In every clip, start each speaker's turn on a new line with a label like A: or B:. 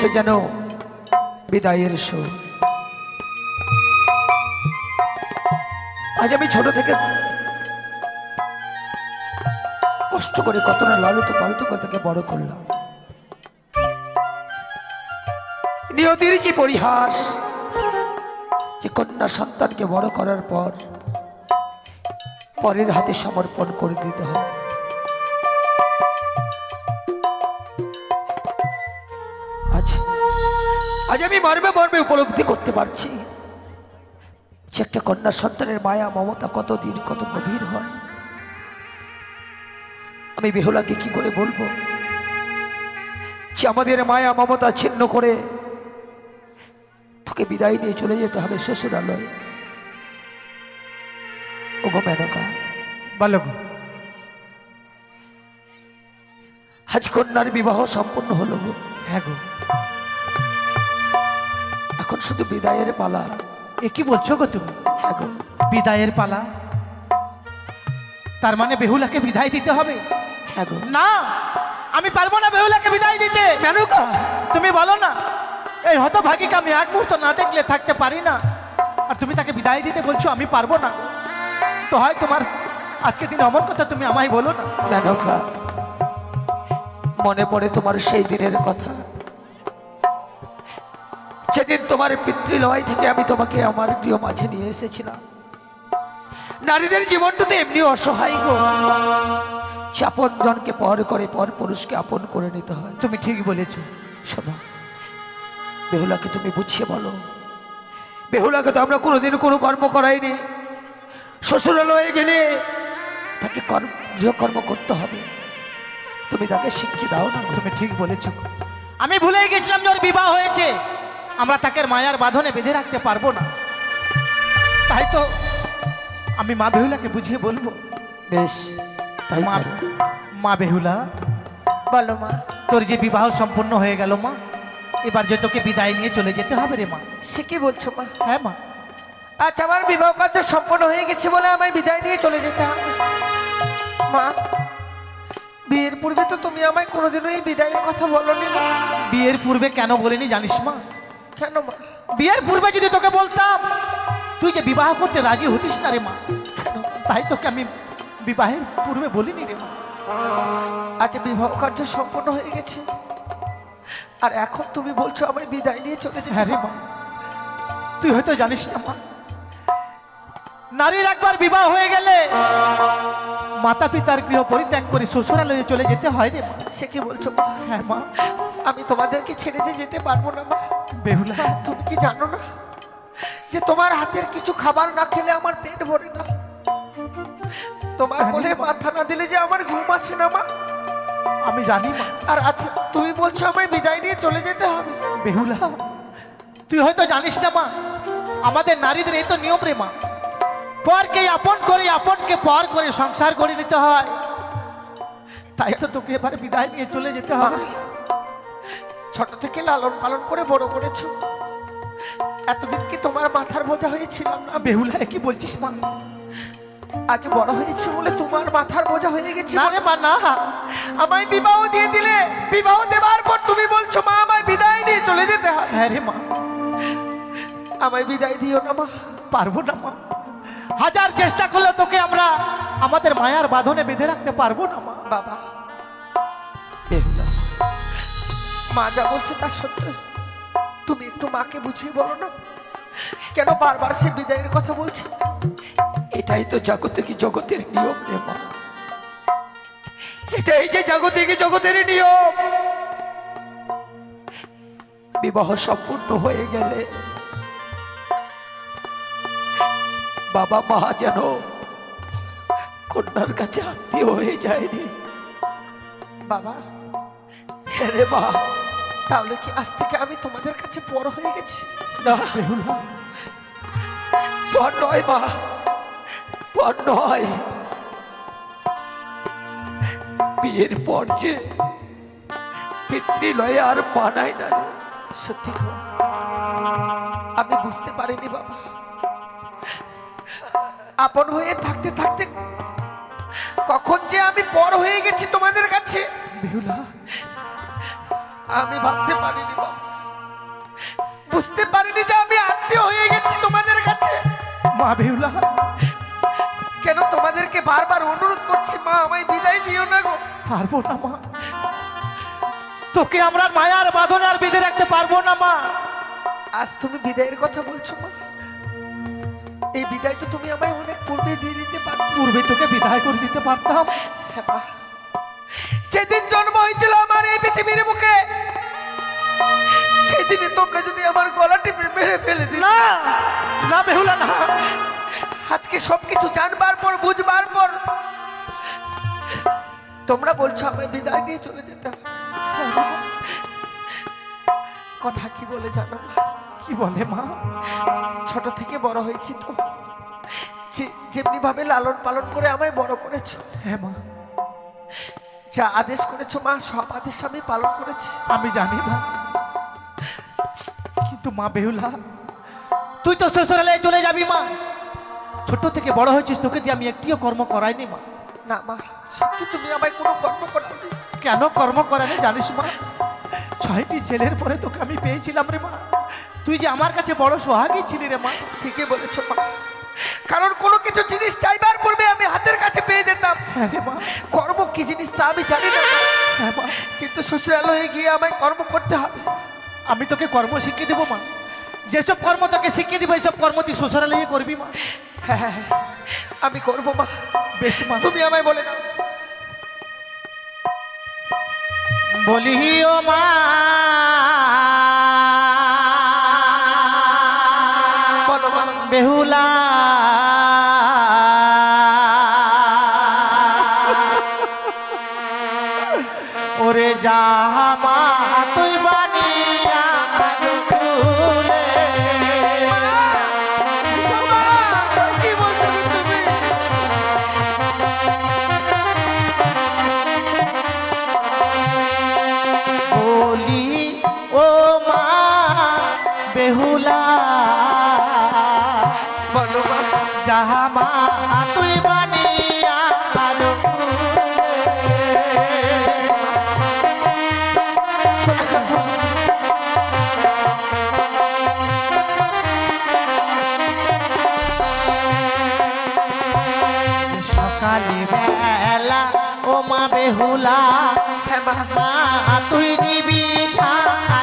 A: এসে যেন বিদায়ের সুর। আজ আমি ছোট থেকে কষ্ট করে কত না লালিত পালিত করে তাকে বড় করলাম। নিয়তির কি পরিহাস? যে কন্যা সন্তানকে বড় করার পর পরের হাতে সমর্পণ করে দিতে হয় আজ আমি মর্মে মর্মে উপলব্ধি করতে পারছি যে একটা কন্যা সন্তানের মায়া মমতা কত দিন কত গভীর হয়। আমি বেহুলাকে কি করে বলব? যে আমাদের মায়া মমতা ছিন্ন করে তোকে বিদায় নিয়ে চলে যেতে হবে শ্বশুরালয় ও গো মেনকা।
B: বলো গো।
A: আজ কন্যার বিবাহ সম্পূর্ণ হলো গো।
B: হ্যাঁ গো।
A: এখন শুধু বিদায়ের পালা।
B: এ কি বলছো গো তুমি?
A: হ্যাঁ গো।
B: বিদায়ের পালা? তার মানে বেহুলাকে বিদায় দিতে হবে?
A: হ্যাঁ গো।
B: না আমি পারব না বেহুলাকে বিদায় দিতে।
A: মেনকা
B: তুমি বলো না এই হতভাগীকে আমি এক মুহূর্ত না দেখলে থাকতে পারি না। আর তুমি তাকে বিদায় দিতে বলছো আমি পারব না। তো হয় তোমার আজকে দিন অমর কথা তুমি আমায় বলো না।
A: মেনকা মনে পড়ে তোমার সেই দিনের কথা। যেদিন তোমার পিতৃ পিতৃলয় থেকে আমি তোমাকে আমার প্রিয় মাঝে নিয়ে এসেছিলাম। নারীদের জীবনটা তো এমনি অসহায় গো। যে আপন জনকে পর করে পর পুরুষকে আপন করে নিতে হয়।
B: তুমি ঠিক বলেছ।
A: শোনো, বেহুলাকে তুমি বুঝিয়ে বলো। বেহুলাকে তো আমরা কোনোদিন কোনো কর্ম করাইনি। শ্বশুরালয়ে গেলে তাকে কর্ম, গৃহকর্ম করতে হবে। তুমি তাকে শিখিয়ে দাও না।
B: তুমি ঠিক বলেছ। আমি ভুলে গেছিলাম যে ওর বিবাহ হয়েছে। আমরা তাকে মায়ার বাঁধনে বেঁধে রাখতে পারব না। তাই তো আমি মা বেহুলাকে বুঝিয়ে বলব
A: বেশ তাই
B: মা মা বেহুলা
A: বলো মা।
B: তোর যে বিবাহ সম্পূর্ণ হয়ে গেল মা এবার যে তোকে বিদায় নিয়ে চলে যেতে হবে রে মা।
A: সে কি বলছো মা?
B: হ্যাঁ মা।
A: আচ্ছা আমার বিবাহ কার্য সম্পন্ন হয়ে গেছে বলে আমায় বিদায় নিয়ে চলে যেতে হবে। মা বিয়ের পূর্বে তো তুমি আমায় কোনোদিনও এই বিদায়ের কথা বলনি।
B: বিয়ের পূর্বে কেন বলিনি জানিস মা?
A: কেন মা?
B: বিয়ের পূর্বে যদি তোকে বলতাম তুই যে বিবাহ করতে রাজি হতিস না রে মা তাই তোকে আমি বিবাহের পূর্বে বলিনি রে মা।
A: আজ বিবাহ কার্য সম্পন্ন হয়ে গেছে। আর এখন তুমি বলছো আমায় বিদায় নিয়ে চলে যেতে।
B: হ্যাঁ রে মা। তুই হয়তো জানিস না মা নারীর একবার বিবাহ হয়ে গেলে মাতা পিতার গৃহ পরিত্যাগ করে শ্বশুরালয়ে চলে যেতে হয় রে মা।
A: সে কি বলছো
B: হ্যাঁ মা।
A: আমি তোমাদেরকে ছেড়ে যে যেতে পারব না মা।
B: বেহুলা।
A: তুমি কি জানো না যে তোমার হাতের কিছু খাবার না খেলে আমার পেট ভরে না? তোমার কোলে মাথা না দিলে যে আমার ঘুম আসে না মা।
B: আমি জানি মা।
A: আর আচ্ছা তুমি বলছো আমায় বিদায় নিয়ে চলে যেতে হবে।
B: বেহুলা তুই হয়তো জানিস না মা। আমাদের নারীদের এই তো নিয়ম রে মা। পরকে আপন করে আপনকে পর করে সংসার করে নিতে হয়। তাই তো তোকে এবার বিদায় নিয়ে চলে যেতে হবে।
A: ছোট থেকে লালন পালন করে বড় করেছ। এতদিন কি তোমার মাথার বোঝা হয়েছিলাম না?
B: বেহুলা এ কি বলছিস মা?
A: আজ বড় হয়েছে বলে তোমার মাথার বোঝা হয়ে গেছে।
B: না রে মা না।
A: আমায় বিবাহ দিয়ে দিলে বিবাহ দেওয়ার পর তুমি বলছো মা আমায় বিদায় নিয়ে চলে যেতে হয়।
B: হ্যাঁ রে মা।
A: আমায় বিদায় দিও না মা।
B: পারব না মা। হাজার চেষ্টা করলে তোকে আমরা আমাদের মায়ার বাঁধনে বেঁধে রাখতে পারব না মা।
A: বাবা। মা যা বলছে তা সত্য। তুমি একটু মাকে বুঝিয়ে বলো না। কেন বারবার সে বিদায়ের কথা বলছে? এটাই তো জাগতিক জগতের নিয়ম রে মা। এটাই যে জাগতিক জগতের নিয়ম। বিবাহ সম্পূর্ণ হয়ে গেলে বাবা মা যেন কন্যার কাছে আত্মীয় হয়ে যায়নি বাবা। হ্যাঁ রে মা। তাহলে কি আজ থেকে আমি তোমাদের কাছে বড় হয়ে গেছি? না পর নয় মা পর নয়।
B: বিয়ের পর যে পিতৃলয়ে আর মানায় না
C: সত্যি আমি বুঝতে পারিনি বাবা। আপন হয়ে থাকতে থাকতে কখন যে আমি পর হয়ে গেছি তোমাদের কাছে?
B: বেহুলা
C: আমি ভাবতে পারিনি বুঝতে পারিনি যে আমি আত্মীয় হয়ে গেছি তোমাদের কাছে।
B: মা বেহুলা
C: কেন তোমাদেরকে বারবার অনুরোধ করছি? মা আমায় বিদায় দিও না গো।
B: পারব না মা। তোকে আমরা মায়ার বাঁধনে আর বেঁধে রাখতে পারব না মা।
C: আজ তুমি বিদায়ের কথা বলছো মা। এই বিদায় তো তুমি আমায় অনেক পূর্বে দিয়ে দিতে পারো
B: পূর্বে তোকে বিদায় করে দিতে পারতাম।
C: হ্যাঁ মা। সেদিন জন্ম হয়েছিল আমার এই পৃথিবীর মুখে সেদিনে তোমরা যদি আমার গলা টিপে মেরে ফেলে দিলে
B: না না বেহুলা না।
C: আজকে সবকিছু জানবার পর বুঝবার পর তোমরা বলছো আমায় বিদায় দিয়ে চলে যেতে হবে। কথা কি বলে জানো মা?
B: কি বলে মা?
C: ছোট থেকে বড় হয়েছি তো। যেমনি ভাবে লালন পালন করে আমায় বড় করেছ।
B: হ্যাঁ মা।
C: যা আদেশ করেছ মা সব আদেশ আমি পালন করেছি।
B: আমি জানি না কিন্তু মা বেহুলা তুই তো শ্বশুরালয়ে চলে যাবি মা। ছোট থেকে বড় হয়েছিস তোকে দিয়ে আমি একটিও কর্ম করাইনি মা।
C: না মা সত্যি তুমি আমায় কোনো কর্ম করাওনি
B: কেন কর্ম করানি জানিস মা? ছয়টি ছেলের পরে তোকে আমি পেয়েছিলাম রে মা। তুই যে আমার কাছে বড় সোহাগী ছিলি রে মা।
C: ঠিকই বলেছ মা। কারণ কোনো কিছু জিনিস চাইবার পূর্বে আমি হাতের কাছে পেয়ে যেতাম।
B: হ্যাঁ
C: কর্ম কি জিনিস তা আমি জানি না।
B: হ্যাঁ
C: কিন্তু শ্বশুরালয়ে গিয়ে আমায় কর্ম করতে হবে
B: আমি তোকে কর্ম শিখিয়ে দেবো মা। যেসব কর্ম তোকে শিখিয়ে দিব এইসব কর্ম তুই শ্বশুরালয়ে করবি মা।
C: হ্যাঁ হ্যাঁ হ্যাঁ, আমি করব মা।
B: বেশ মা।
C: তুমি আমায় বলে দাও।
B: বলি ও মা বেহুলা বলো মা জামা তুই বানিয়া সকালে বেলা, ও মা বেহুলা
C: মা
B: তুই দিবি ছাড়ো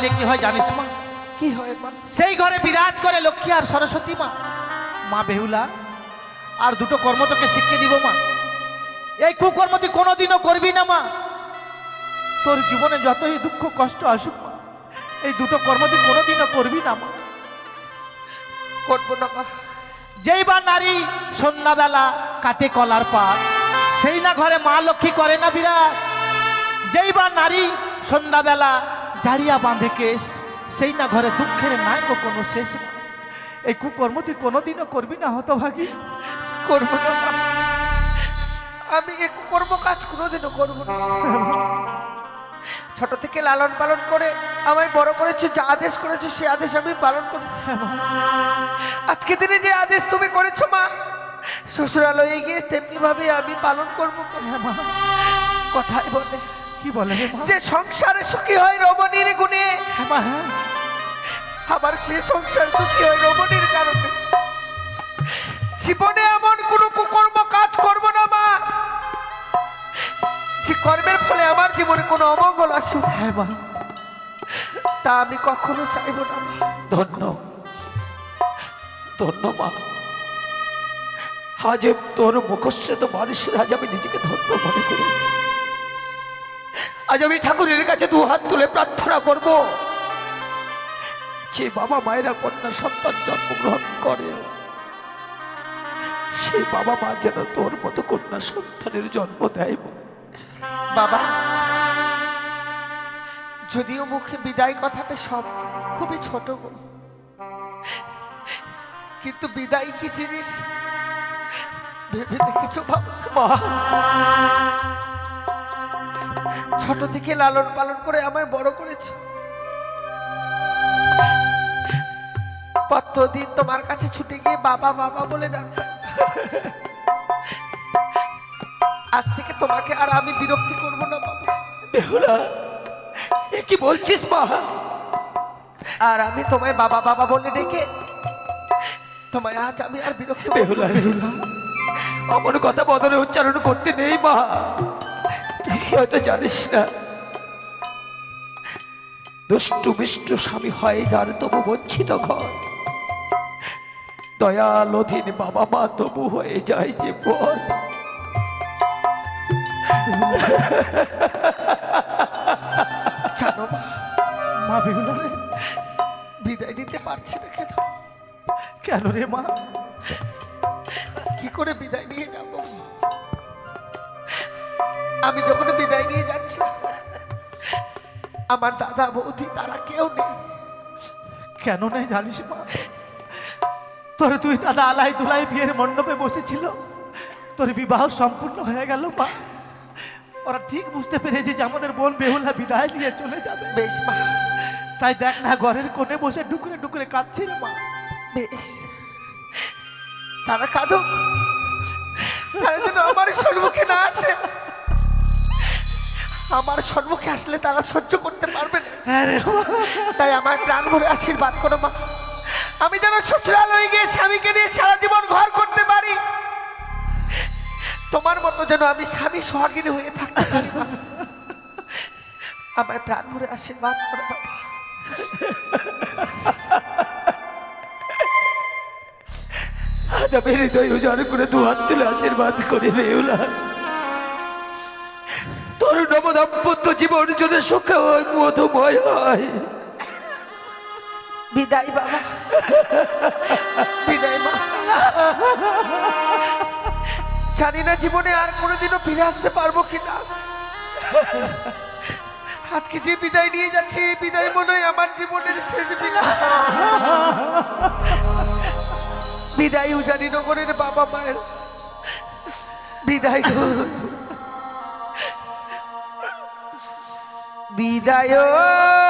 B: দিলে কি হয় জানিস মা?
C: কি হয় মা?
B: সেই ঘরে বিরাজ করে লক্ষ্মী আর সরস্বতী মা। মা বেহুলা আর দুটো কর্ম তোকে শিখিয়ে দিব মা। এই কুকর্ম তুই কোনোদিনও করবি না মা। তোর জীবনে যতই দুঃখ কষ্ট আসুক মা এই দুটো কর্ম তুই কোনোদিনও করবি না মা।
C: করব না মা।
B: যেই বা নারী সন্ধ্যাবেলা কাটে কলার পাত সেই না ঘরে মা লক্ষ্মী করে না বিরাট। যেই বা নারী সন্ধ্যাবেলা জারিয়া বাঁধে কেশ সেই না ঘরে দুঃখের নাই গো কোনো শেষ। এই কুকর্ম তুই কোনোদিনও করবি না, হতভাগী।
C: করব না আমি এ কর্ম কাজ কোনোদিনও করব না। ছোট থেকে লালন পালন করে আমায় বড় করেছ, যা আদেশ করেছ, সে আদেশ আমি পালন করেছি। আজকে দিনে যে আদেশ তুমি করেছ, মা, শ্বশুরালয়ে গিয়ে তেমনি ভাবে আমি পালন করব। কথাই বলে
B: কি বলে
C: যে সংসারে সুখী হয় রমণীর গুণে
B: হ্যাঁ হ্যাঁ।
C: আবার সে সংসার সুখী হয় রমণীর কারণে। জীবনে এমন কোনো কুকর্ম কাজ করব না মা যে কর্মের ফলে আমার জীবনে কোনো অমঙ্গল আসুক।
B: হ্যাঁ মা।
C: তা আমি কখনো চাইব না মা।
B: ধন্য ধন্য মা।
A: আজ তোর মুখশ্রেত মানুষের আজ আমি নিজেকে ধন্য মনে করেছি। আজ আমি ঠাকুরের কাছে দু হাত তুলে প্রার্থনা করব যে বাবা মায়েরা কন্যা সন্তান জন্মগ্রহণ করে। সেই বাবা মা যেন তোর মতো কন্যা সন্তানের জন্ম দেয়।
C: বাবা যদিও মুখে বিদায় কথাটা সব খুবই ছোট কিন্তু বিদায় কি জিনিস? ভেবে দেখেছ বাবা?
A: মা
C: ছোট থেকে লালন পালন করে আমায় বড় করেছ। কতদিন তোমার কাছে ছুটে গিয়ে বাবা বাবা বলে ডাকতাম আজ থেকে তোমাকে আর আমি বিরক্তি করব না বাবা।
A: বেহুলা এ কি বলছিস মা?
C: আর আমি তোমায় বাবা বাবা বলে ডেকে তোমায় আজ আমি আর বিরক্ত
A: বেহুলা বেহুলা অমন কথা বদলে উচ্চারণ করতে নেই মা। হয়তো জানিস না। দুষ্টু মিষ্টু স্বামী হয় যার, তবু বঞ্চিত ঘর। দয়াল অধীন বাবা মা তবু হয়ে যায় যে পর
C: মা
B: মা
C: বিদায় নিতে পারছি না কেন?
B: কেন রে মা?
C: কি করে বিদায় নিয়ে আমি যখন বিদায় নিয়ে যাচ্ছি আমার দাদা বৌদি তারা কেউ নেই।
B: কেন নেই জানিস মা? তোর তুই দাদা আলাই দুলাই বিয়ের মণ্ডপে বসেছিল। তোর বিবাহ সম্পূর্ণ হয়ে গেল মা। ওরা ঠিক বুঝতে পেরেছে যে আমাদের বোন বেহুলা বিদায় নিয়ে চলে যাবে।
C: বেশ মা।
B: তাই দেখ না ঘরের কোণে বসে ডুকরে ডুকরে কাঁদছে রে মা।
C: বেশ। তারা কাঁদো। তারা যেন আমার সম্মুখে না আসে। আমার সম্মুখে আসলে তারা সহ্য করতে পারবে না। তাই আমার প্রাণ ভরে আশীর্বাদ করো মা। আমি যেন শ্বশুরালয়ে গিয়ে স্বামীকে নিয়ে সারা জীবন ঘর করতে পারি। তোমার মতো যেন আমি স্বামী সোহাগিনী হয়ে থাকতে পারি আমায় প্রাণ ভরে আশীর্বাদ করো বাবা।
A: আজ আমি হৃদয় উজাড় করে দু হাত তুলে আশীর্বাদ করি বেহুলা তোর নব দাম্পত্য জীবন জন্য সুখ হয়, মধুময় হয়।
C: বিদায় বাবা। বিদায় মা। জানি না জীবনে আর কোনোদিনও ফিরে আসতে পারব কিনা। আজকে যে বিদায় নিয়ে যাচ্ছি, এই বিদায় মনে হয় আমার জীবনের শেষ বিদায়। বিদায় উজানি নগরের বাবা মায়ের। বিদায়। বিদায়।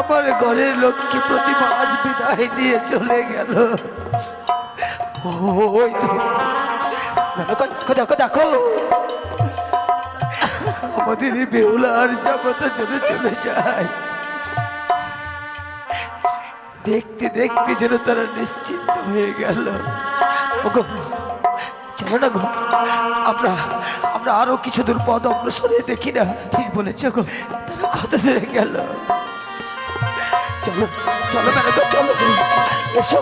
C: আমার
A: ঘরের লক্ষ্মী প্রতিমা আজ বিদায় নিয়ে চলে গেল। দেখো দেখো আমাদের জগতের জন্য চলে যায়। দেখতে দেখতে যেন তারা নিশ্চিন্ত হয়ে গেল। চলো না গো। আমরা আমরা আরও কিছু দূর পথ অগ্রসরে দেখি না।
B: ঠিক বলেছ
A: কত দূরে গেল চলো চলো ম্যাডাম চলো এসো।